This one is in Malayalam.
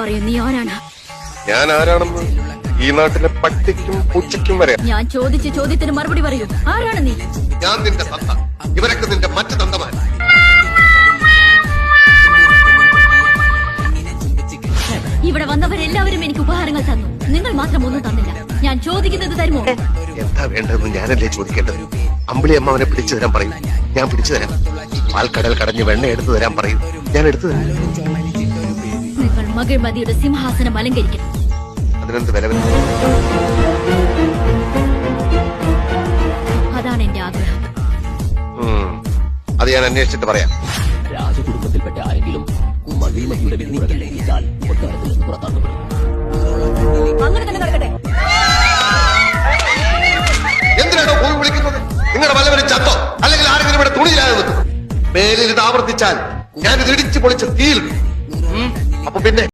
പറയൂ നീ ആരാണ്? ഞാൻ ആരാണെന്ന് ഈ നാട്ടിലെ പട്ടിക്കും പൂച്ചയ്ക്കും വരെ ഞാൻ ചോദിച്ച ചോദ്യത്തിന് മറുപടി പറയൂ. ആരാണ് നീ? ഞാൻ നിന്റെ തന്ത ഇവരൊക്കെ നിന്റെ മറ്റു തന്തമാർ ഇവിടെ വന്നവരെല്ലാവരും എനിക്ക് ഉപഹാരങ്ങൾ തന്നു. നിങ്ങൾ മാത്രം ഒന്നും തന്നില്ല. ഞാൻ ചോദിക്കുന്നത് തരുമോ? എന്താ വേണ്ടതെന്ന് ഞാനല്ലേ ചോദിക്കേണ്ടത്? അമ്പിളി അമ്മ അവനെ പിടിച്ചു തരാൻ പറയും. ഞാൻ പിടിച്ചു തരാം. പാൽക്കടൽ കടഞ്ഞ് വെണ്ണ എടുത്തു തരാൻ പറയും. ഞാൻ എടുത്തു തരാം. നിങ്ങൾ മകിഴ്മതിയുടെ സിംഹാസനം അലങ്കരിക്കണം? അതാണ് എന്റെ ആഗ്രഹം. ഉം. അത് ഞാൻ അന്വേഷിച്ചിട്ട് പറയാം. രാജകുടുംബത്തിൽപ്പെട്ട ആരെങ്കിലും മകിഴ്മതിയുടെ വിധിമുറകൾ ലംഘിച്ചാൽ കൊട്ടാരത്തിൽ നിന്ന് പുറത്താക്കപ്പെടും. അങ്ങനെ തന്നെ നടക്കട്ടെ. എന്തിനാണോ പോയി വിളിക്കുന്നത്? നിങ്ങളുടെ വല്ലവരും ചത്തോ? അല്ലെങ്കിൽ ആരെങ്കിലും ഇവിടെ മേലിൽ ഇത് ആവർത്തിച്ചാൽ ഞാൻ ഇത് ഇടിച്ചു പൊളിച്ച് തീയിൽ ഉം. അപ്പൊ പിന്നെ